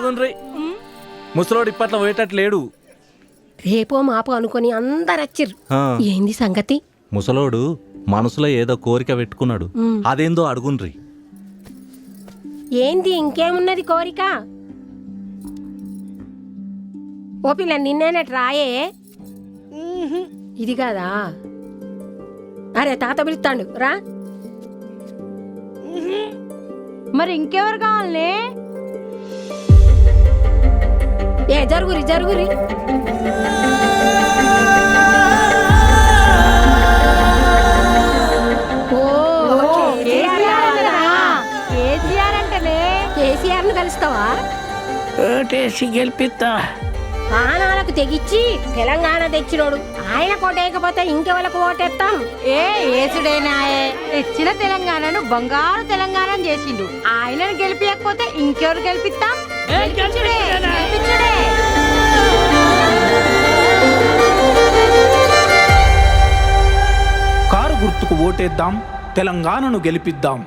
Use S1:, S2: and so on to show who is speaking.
S1: ఆగుండ్రి. ముసలోడు ఇప్పట్లో పోయేటట్టు లేడు.
S2: రేపో మాపో అనుకొని అందరు వచ్చిర్రు ఏంది సంగతి?
S1: ముసలోడు మనసులో ఏదో కోరిక పెట్టుకున్నాడు. అదేందో అడుగుండ్రి.
S2: ఏంది ఇంకేమున్నది కోరిక? ఓ పిల్ల నిన్నేనట్ రాయే ఇది కాదా? అరే తాత పిలుస్తాడు. రా.
S3: మరి ఇంకెవరు కావాలనే?
S2: ఏ జరుగురి జరుగురి. ఓ కేసీఆర్ కావాలనా?
S3: కేసీఆర్ అంటేనే?
S2: కేసీఆర్ను కలుస్తావా?
S4: ఓటేసి గెలిపిస్తా.
S2: ఆనాలకు తెగిచ్చి తెలంగాణ తెచ్చినోడు. ఆయన కోటేయకపోతే ఇంకెవలకు ఓటేస్తాం
S3: ఏ ఏసుడేనాయే తెచ్చిన తెలంగాణను బంగారు తెలంగాణ చేసిండు. ఆయనను గెలిపించకపోతే ఇంకెవరు గెలిపిస్తాం? గెలిపించుడే,
S5: గుర్తుకు ఓటేద్దాం తెలంగాణను గెలిపిద్దాం.